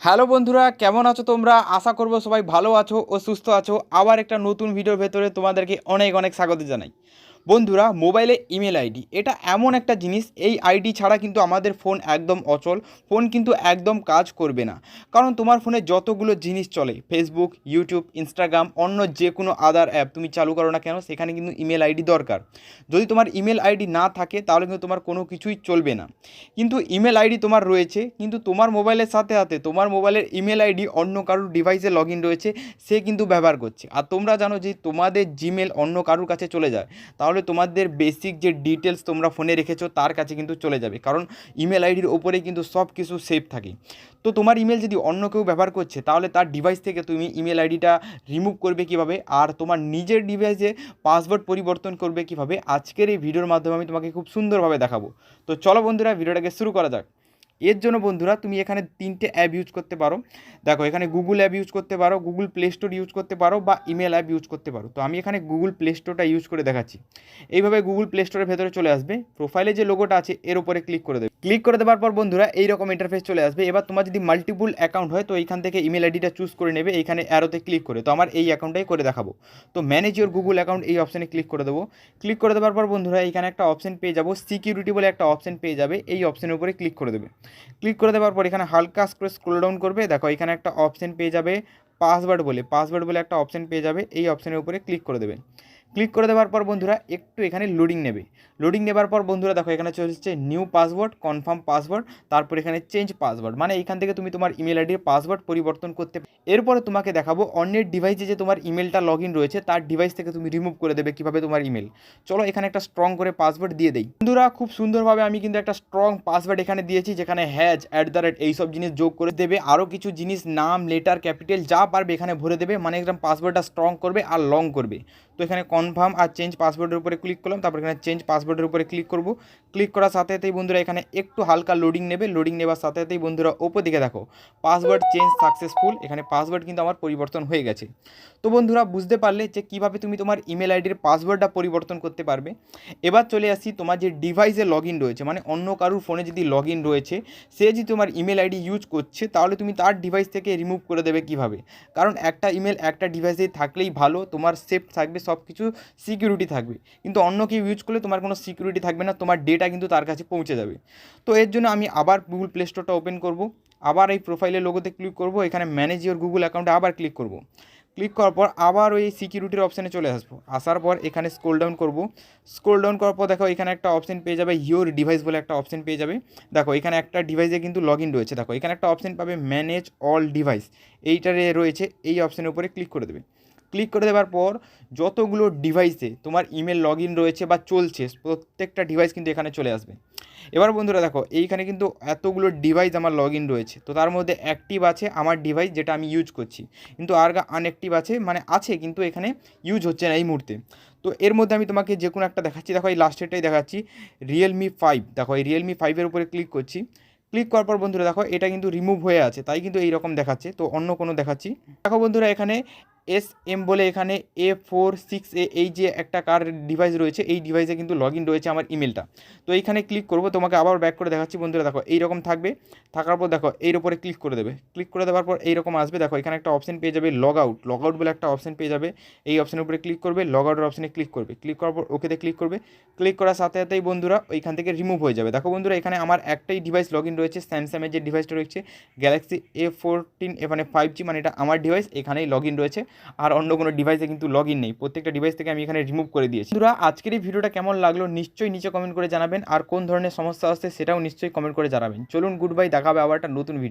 Hello বন্ধুরা, কেমন আছো তোমরা? আশা করব সবাই ভালো আছো ও সুস্থ আছো। আবার একটা নতুন ভিডিওর ভেতরে তোমাদেরকে অনেক অনেক স্বাগত জানাই। বন্ধুরা, মোবাইলে ইমেল আইডি। এটা এমন একটা জিনিস, এই আইডি ছাড়া কিন্তু আমাদের ফোন একদম অচল, ফোন কিন্তু একদম কাজ করবে না। কারণ তোমার ফোনে যতগুলো জিনিস চলে ফেসবুক ইউটিউব ইনস্টাগ্রাম অন্য যে কোনো আদার অ্যাপ তুমি চালু করো না কেন, সেখানে কিন্তু ইমেল আইডি দরকার। যদি তোমার ইমেল আইডি না থাকে, তাহলে কিন্তু তোমার কোনো কিছুই চলবে না। কিন্তু ইমেল আইডি তোমার রয়েছে, কিন্তু তোমার মোবাইলের সাথে সাথে তোমার মোবাইলের ইমেল আইডি অন্য কারোর ডিভাইসে লগ রয়েছে, সে কিন্তু ব্যবহার করছে। আর তোমরা জানো যে তোমাদের জিমেল অন্য কারোর কাছে চলে যায়, তাহলে তোমাদের বেসিক যে ডিটেলস তোমরা ফোনে রেখেছো, তার কাছে কিন্তু চলে যাবে। কারণ ইমেল আইডির ওপরে কিন্তু সব কিছু সেভ থাকে। তো তোমার ইমেল যদি অন্য কেউ ব্যবহার করছে, তাহলে তার ডিভাইস থেকে তুমি ইমেল আইডিটা রিমুভ করবে কীভাবে? আর তোমার নিজের ডিভাইসে পাসওয়ার্ড পরিবর্তন করবে কীভাবে? আজকের এই ভিডিওর মাধ্যমে আমি তোমাকে খুব সুন্দরভাবে দেখাবো। তো চলো বন্ধুরা ভিডিওটাকে শুরু করা যাক। এর জন্য বন্ধুরা তুমি এখানে তিনটে অ্যাপ ইউজ করতে পারো। দেখো, এখানে গুগল অ্যাপ ইউজ করতে পারো গুগল প্লে স্টোর ইউজ করতে পারো বা ইমেল অ্যাপ ইউজ করতে পারো। তো আমি এখানে গুগল প্লে স্টোরটা ইউজ করে দেখাচ্ছি। এইভাবে গুগল প্লে স্টোরের ভেতরে চলে আসবে। প্রোফাইলে যে লোগোটা আছে, এর উপরে ক্লিক করে দেবে। ক্লিক করে দেওয়ার পর বন্ধুরা এইরকম ইন্টারফেস চলে আসবে। এবার তোমার যদি মাল্টিপুল অ্যাকাউন্ট হয়, তো এইখান থেকে ইমেল আইডিটা চুজ করে নেবে। এইখানে অ্যারোতে ক্লিক করে। তো আমার এই অ্যাকাউন্টটাই করে দেখাবো। তো ম্যানেজ ইউর গুগল অ্যাকাউন্ট এই অপশানে ক্লিক করে দেবো। ক্লিক করে দেওয়ার পর বন্ধুরা এইখানে একটা অপশন পেয়ে যাব। সিকিউরিটি বলে একটা অপশন পেয়ে যাবে। এই অপশনের উপরে ক্লিক করে দেবে। ক্লিক করে দেওয়ার পর এখানে হালকা করে স্ক্রোল ডাউন করবে। দেখো, এখানে একটা অপশন পেয়ে যাবে পাসওয়ার্ড বলে পাসওয়ার্ড বলে একটা অপশন পেয়ে যাবে, এই অপশনের উপরে ক্লিক করে দেবে। ক্লিক করে দেওয়ার পর বন্ধুরা একটু এখানে লোডিং নেবে। লোডিং নেবার পর বন্ধুরা দেখো এখানে চলছে নিউ পাসওয়ার্ড কনফার্ম পাসওয়ার্ড তারপর এখানে চেঞ্জ পাসওয়ার্ড মানে এখান থেকে তুমি তোমার ইমেল আইডির পাসওয়ার্ড পরিবর্তন করতে এরপরে তোমাকে দেখাবো অন্যের ডিভাইসে যে তোমার ইমেলটা লগ ইন রয়েছে, তার ডিভাইস থেকে তুমি রিমুভ করে দেবে কীভাবে তোমার ইমেল চলো এখানে একটা স্ট্রং করে পাসওয়ার্ড দিয়ে দেই। বন্ধুরা খুব সুন্দরভাবে আমি কিন্তু একটা স্ট্রং পাসওয়ার্ড এখানে দিয়েছি, যেখানে হ্যাজ অ্যাট দ্য রেট এইসব জিনিস যোগ করে দেবে। আরও কিছু জিনিস, নাম লেটার ক্যাপিটাল যা পারবে এখানে ভরে দেবে। মানে একদম পাসওয়ার্ডটা স্ট্রং করবে আর লং করবে। তো এখানে কনফার্ম আর চেঞ্জ পাসওয়ার্ডের উপরে ক্লিক করলাম, তারপর এখানে চেঞ্জ পাসওয়ার্ডের উপরে ক্লিক করব। ক্লিক করার সাথে সাথেই বন্ধুরা এখানে একটু হালকা লোডিং নেবে লোডিং নেবার সাথে সাথেই বন্ধুরা ওপর দিকে দেখো পাসওয়ার্ড চেঞ্জ সাকসেসফুল এখানে পাসওয়ার্ড কিন্তু আমার পরিবর্তন হয়ে গেছে। তো বন্ধুরা বুঝতে পারলে যে কীভাবে তুমি তোমার ইমেল আইডির পাসওয়ার্ডটা পরিবর্তন করতে পারবে। এবার চলে আসি তোমার যে ডিভাইসে লগ ইন রয়েছে মানে অন্য কারুর ফোনে যদি লগ ইন রয়েছে, সে যদি তোমার ইমেল আইডি ইউজ করছে, তাহলে তুমি তার ডিভাইস থেকে রিমুভ করে দেবে কীভাবে? কারণ একটা ইমেল একটা ডিভাইসে থাকলেই ভালো, তোমার সেফ থাকবে সব কিছু সিকিউরিটি থাকবে। কিন্তু অন্য কেউ ইউজ করলে তোমার কোনো সিকিউরিটি থাকবে না, তোমার ডেটা কিন্তু তার কাছে পৌঁছে যাবে। তো এর জন্য আমি আবার গুগল প্লে স্টোরটা ওপেন করব, আবার এই প্রোফাইলের লোগোতে ক্লিক করব, এখানে ম্যানেজ ইওর গুগল অ্যাকাউন্টে আবার ক্লিক করব। ক্লিক করার পর আবার ওই সিকিউরিটির অপশানে চলে আসব। আসার পর এখানে স্ক্রোল ডাউন করব। স্ক্রোল ডাউন করার পর দেখো এখানে একটা অপশান পেয়ে যাবে ইওর ডিভাইস বলে একটা অপশান পেয়ে যাবে। দেখো এখানে একটা ডিভাইসে কিন্তু লগ ইন রয়েছে। দেখো এখানে একটা অপশান পাবে ম্যানেজ অল ডিভাইস এইটারে রয়েছে, এই অপশানের উপরে ক্লিক করে দেবে। ক্লিক করে দেওয়ার পর যতগুলো ডিভাইসে তোমার ইমেল লগ রয়েছে বা চলছে, প্রত্যেকটা ডিভাইস কিন্তু এখানে চলে আসবে। এবার বন্ধুরা দেখো, এইখানে কিন্তু এতগুলো ডিভাইস আমার লগ রয়েছে। তো তার মধ্যে অ্যাক্টিভ আছে আমার ডিভাইস যেটা আমি ইউজ করছি। কিন্তু আর আনঅ্যাক্টিভ আছে মানে আছে, কিন্তু এখানে ইউজ হচ্ছে না এই মুহূর্তে। তো এর মধ্যে আমি তোমাকে যে কোনো একটা দেখাচ্ছি। দেখো, এই লাস্টেরটাই দেখাচ্ছি। রিয়েলমি ফাইভ দেখো, এই রিয়েলমি ফাইভের উপরে ক্লিক করছি। ক্লিক করার পর বন্ধুরা দেখো, এটা কিন্তু রিমুভ হয়ে আছে, তাই কিন্তু এইরকম দেখাচ্ছে। তো অন্য কোনো দেখাচ্ছি। দেখো বন্ধুরা, এখানে এস এম বলে এখানে এ ফোর, সিক্স, এ, এই যে একটা কার ডিভাইস রয়েছে, এই ডিভাইসে কিন্তু লগ ইন রয়েছে আমার ইমেলটা তো এইখানে ক্লিক করব, তোমাকে আবার ব্যাক করে দেখাচ্ছি। বন্ধুরা দেখো, এইরকম থাকবে। থাকার পর দেখো, এর উপরে ক্লিক করে দেবে। ক্লিক করে দেওয়ার পর এইরকম আসবে। দেখো, এখানে একটা অপশন পেয়ে যাবে লগ আউট লগ আউট বলে একটা অপশন পেয়ে যাবে। এই অপশনের উপরে ক্লিক করবে লগ আউটের অপশনে ক্লিক করবে। ক্লিক করার পর ওকেতে ক্লিক করবে। ক্লিক করার সাথে সাথেই বন্ধুরা ওইখান থেকে রিমুভ হয়ে যাবে। দেখো বন্ধুরা, এখানে আমার একটাই ডিভাইস লগ ইন রয়েছে স্যামসাংয়ের যে ডিভাইসটা রয়েছে গ্যালাক্সি এ ফোরটিন এ মানে ফাইভ জি মানে এটা আমার ডিভাইস এখানেই লগ ইন রয়েছে। আর অন্য কোনো ডিভাইসে কিন্তু লগ ইন নেই। প্রত্যেকটা ডিভাইস থেকে আমি এখানে রিমুভ করে দিয়েছি। বন্ধুরা, আজকের এই ভিডিওটা কেমন লাগল নিশ্চয়ই নিচে কমেন্ট করে জানাবেন। আর কোন ধরনের সমস্যা আসছে সেটাও নিশ্চয়ই কমেন্ট করে জানাবেন। চলুন গুড বাই দেখাবে আবার একটা নতুন ভিডিও